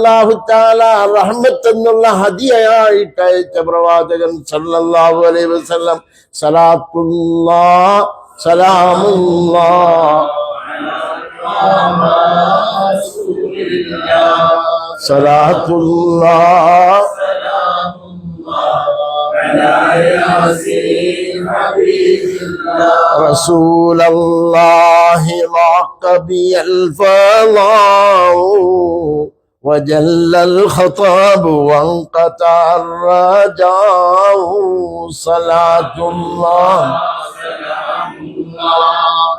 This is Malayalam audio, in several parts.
അല്ലാഹു തആല റഹ്മത്ത് എന്നുള്ള ഹദിയയായിട്ട് അയച്ച പ്രവാചകൻ സല്ലല്ലാഹു അലൈഹി വസല്ലം സലാത്തുല്ലാ സലാമുല്ലാ സലാത്തുല്ലാ رسول الله ضاق بي الفضاء وجل الخطاب وانقطع الرجاء صلاة الله.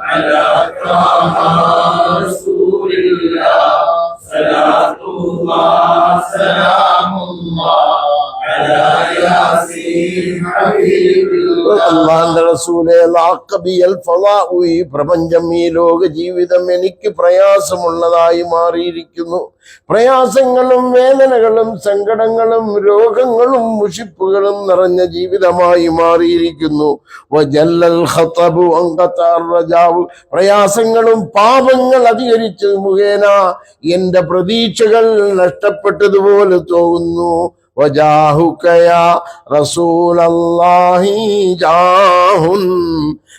على طه رسول الله. ഈ പ്രപഞ്ചം ഈ ലോക ജീവിതം എനിക്ക് പ്രയാസമുള്ളതായി മാറിയിരിക്കുന്നു. പ്രയാസങ്ങളും വേദനകളും സങ്കടങ്ങളും രോഗങ്ങളും മുഷിപ്പുകളും നിറഞ്ഞ ജീവിതമായി മാറിയിരിക്കുന്നു. പ്രയാസങ്ങളും പാപങ്ങൾ അധികരിച്ചത് മുഖേന. എന്റെ പ്രതീക്ഷകൾ നഷ്ടപ്പെട്ടതുപോലെ തോന്നുന്നു. وجاهك يا رسول الله جاه.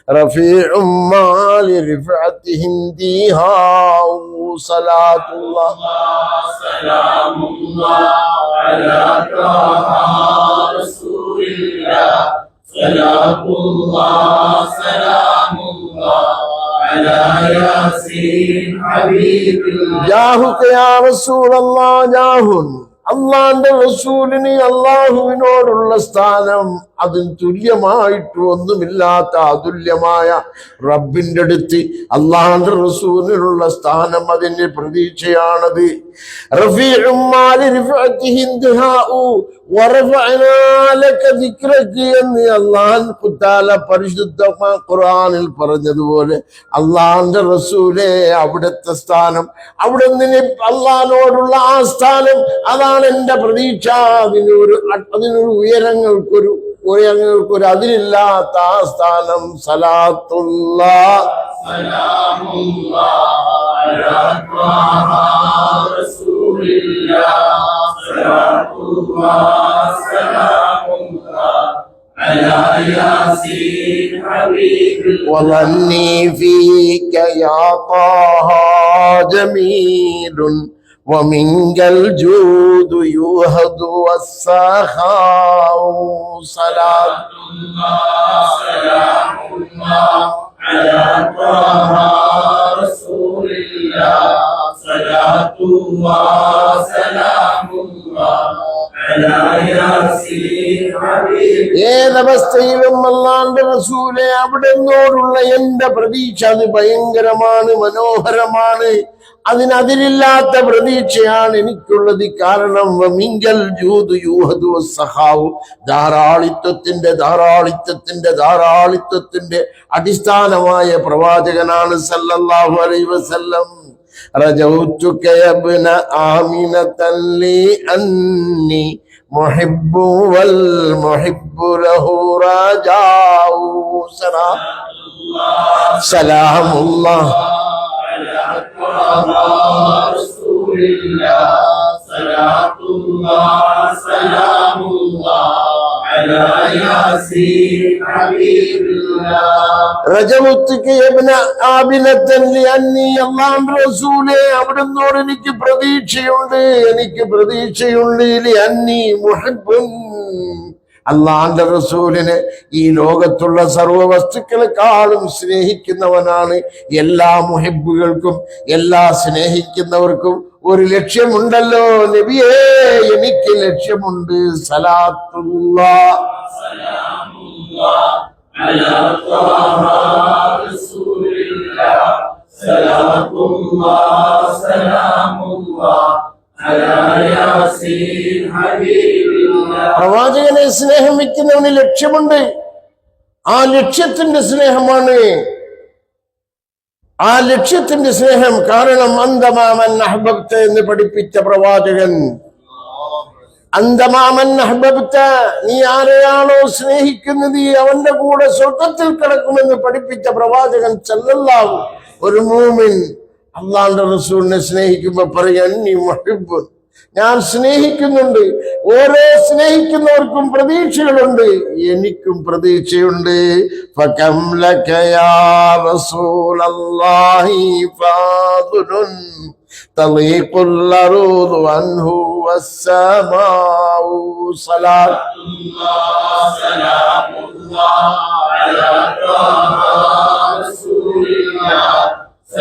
رفيع ما لرفعته انديها صلاة الله. سلام الله على طه رسول الله. صلاة الله سلام الله على ياسين حبيب الله. جاهك يا رسول الله جاه. അള്ളാന്റെ റസൂലിന് അള്ളാഹുവിനോടുള്ള സ്ഥാനം അതിന് തുല്യമായിട്ട് ഒന്നുമില്ലാത്ത അതുല്യമായ റബ്ബിന്റെ അടുത്ത് അള്ളാഹ് റസൂലിനുള്ള സ്ഥാനം അതിന്റെ പ്രതീക്ഷയാണത്. എന്ന് പരിശുദ്ധ ഖുർആനിൽ പറഞ്ഞതുപോലെ അള്ളാഹിന്റെ റസൂലെ അവിടുത്തെ സ്ഥാനം അവിടെ നിന്ന് അള്ളഹാനോടുള്ള ആ സ്ഥാനം അതാണ് എന്റെ പ്രതീക്ഷ. അതിനൊരു അതിനൊരു ഉയരങ്ങൾക്കൊരു ഉയരങ്ങൾക്കൊരു അതിലില്ലാത്ത ആ സ്ഥാനം സലാത്തുള്ള سلام الله على طه رسول الله صلاة الله سلام الله على ياسين حبيب الله وظني فيك يا طه جميل ومنك الجود يوهد والسخاء صلاة الله سلام الله على طه رسول الله صلاة الله سلام الله على ياسين حبيب ഏതവസ്ഥയിലും അള്ളാന്റെ റസൂലെ അവിടുന്നോടുള്ള എന്റെ പ്രതീക്ഷ അത് ഭയങ്കരമാണ് മനോഹരമാണ് അതിനതിരില്ലാത്ത പ്രതീക്ഷയാണ് എനിക്കുള്ളത് കാരണം മിങ്കൽ ജൂത് യൂഹദു സഹാവു ധാരാളിത്വത്തിന്റെ ധാരാളിത്വത്തിന്റെ ധാരാളിത്വത്തിന്റെ അടിസ്ഥാനമായ പ്രവാചകനാണ് സല്ലല്ലാഹു അലൈഹി വസല്ലം رجوتك يا ابن آمنة لي أني محب والمحب له رجاء سلام سلام الله على طه رسول الله صلاة الله سلام الله على ياسين حبيب الله رجوتك يا ابن آمنة لأني الله റസൂലെ അവിടുന്നോട് എനിക്ക് പ്രതീക്ഷയുണ്ട് എനിക്ക് പ്രതീക്ഷയുണ്ട് അന്നി മുഹബുൻ അള്ളാന്റെ റസൂലിനെ ഈ ലോകത്തുള്ള സർവ വസ്തുക്കളെക്കാളും സ്നേഹിക്കുന്നവനാണ്. എല്ലാ മുഹിബുകൾക്കും എല്ലാ സ്നേഹിക്കുന്നവർക്കും ഒരു ലക്ഷ്യമുണ്ടല്ലോ. നബിയേ എനിക്ക് ലക്ഷ്യമുണ്ട്. സലാത്തുള്ള സലാമുള്ള പ്രവാചകനെ സ്നേഹം വയ്ക്കുന്നവന് ലക്ഷ്യമുണ്ട്. ആ ലക്ഷ്യത്തിന്റെ സ്നേഹമാണ്. ആ ലക്ഷ്യത്തിന്റെ സ്നേഹം കാരണം അന്തമാമൻ അഹ്ബബ്ത്ത് എന്ന് പഠിപ്പിച്ച പ്രവാചകൻ. അന്തമാമൻ അഹ്ബബ്ത്ത നീ ആരെയാണോ സ്നേഹിക്കുന്നത്? അവന്റെ കൂടെ സ്വർഗത്തിൽ കിടക്കുമെന്ന് പഠിപ്പിച്ച പ്രവാചകൻ ചെല്ലല്ലാവും ഒരു മൂമിൻ. അള്ളാന്റെ റസൂലിനെ സ്നേഹിക്കുമ്പോ പറയാൻ ഞാൻ സ്നേഹിക്കുന്നുണ്ട്. ഓരോ സ്നേഹിക്കുന്നവർക്കും പ്രതീക്ഷകളുണ്ട്. എനിക്കും പ്രതീക്ഷയുണ്ട്. ഫകം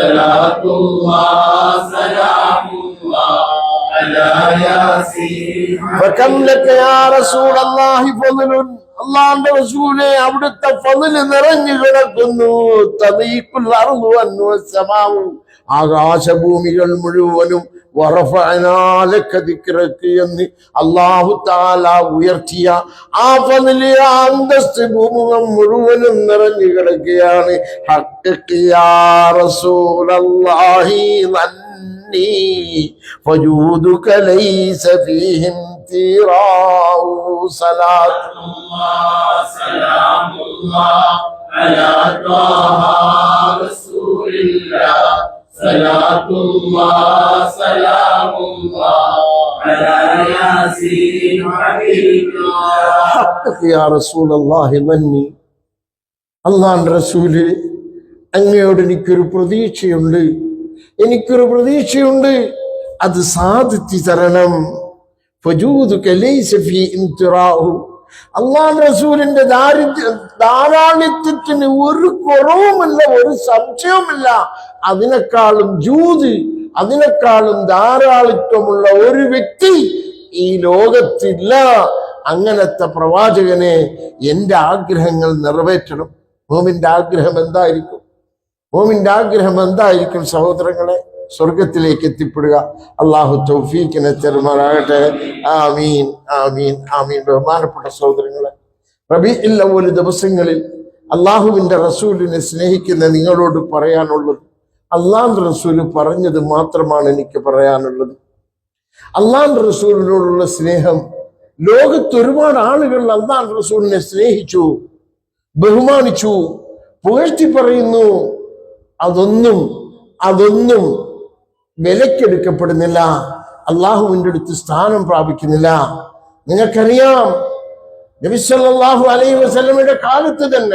ലക യാ റസൂലല്ലാഹി ഫാദുലുൻ تضيق الأرض عنه والسماء صلاة الله سلام الله على طه رسول الله صلاة الله سلام الله على ياسين فكم لك يا رسول الله فضل അള്ളാന്റെ റസൂലെ അവിടുത്തെ ഫതില് നിറഞ്ഞു കിടക്കുന്നു തദീഖുൽ അർളു വന്നു സമാവു ആകാശഭൂമികൾ മുഴുവനും വറഫഅനാലക ദിക്റക എന്ന് അല്ലാഹു തആല ഉയർത്തിയ ആ ഫതിൽ ആ അന്തസ്ത് ഭൂമുഖം മുഴുവനും നിറഞ്ഞു കിടക്കുകയാണ് ഹഖ്ഖി യാ റസൂലല്ലാഹി ظني فجودك ليس فيه امتراء صلاة الله سلام الله على طه رسول الله صلاة الله سلام الله على ياسين حبيب الله حقك يا رسول الله ظني അള്ളാൻ റസൂല് അങ്ങയോട് എനിക്കൊരു പ്രതീക്ഷയുണ്ട് എനിക്കൊരു പ്രതീക്ഷയുണ്ട് അത് സാധിച്ചു തരണം ഫജൂദുക ലൈസ ഫീ അള്ളാൻ റസൂലിന്റെ ദാരിദ്ര്യ ധാരാളിത്വത്തിന് ഒരു കുറവുമില്ല ഒരു സംശയവുമില്ല. അതിനേക്കാളും ജൂത് അതിനേക്കാളും ധാരാളിത്വമുള്ള ഒരു വ്യക്തി ഈ ലോകത്തില്ല. അങ്ങനത്തെ പ്രവാചകനെ എന്റെ ആഗ്രഹങ്ങൾ നിറവേറ്റണം. മോമിന്റെ ആഗ്രഹം എന്തായിരിക്കും? മോമിന്റെ ആഗ്രഹം എന്തായിരിക്കും സഹോദരങ്ങളെ? സ്വർഗത്തിലേക്ക് എത്തിപ്പെടുക. അള്ളാഹു തൗഫീഖിനെ തെരുമാറാകട്ടെ. ആമീൻ ആമീൻ ആമീൻ. ബഹുമാനപ്പെട്ട സഹോദരങ്ങളെ റബി ഇല്ല ഒരു ദിവസങ്ങളിൽ അള്ളാഹുവിന്റെ റസൂലിനെ സ്നേഹിക്കുന്ന നിങ്ങളോട് പറയാനുള്ളത് അള്ളാഹ് റസൂൽ പറഞ്ഞത് മാത്രമാണ് എനിക്ക് പറയാനുള്ളത്. അള്ളാഹ് റസൂലിനോടുള്ള സ്നേഹം ലോകത്ത് ഒരുപാട് ആളുകൾ അള്ളാഹ് റസൂലിനെ സ്നേഹിച്ചു ബഹുമാനിച്ചു പുകഴ്ത്തി പറയുന്നു അതൊന്നും അതൊന്നും വിലക്കെടുക്കപ്പെടുന്നില്ല. അള്ളാഹുവിന്റെ അടുത്ത് സ്ഥാനം പ്രാപിക്കുന്നില്ല. നിങ്ങൾക്കറിയാം നബിസല്ലാഹു അലൈഹി വസല്ലമയുടെ കാലത്ത് തന്നെ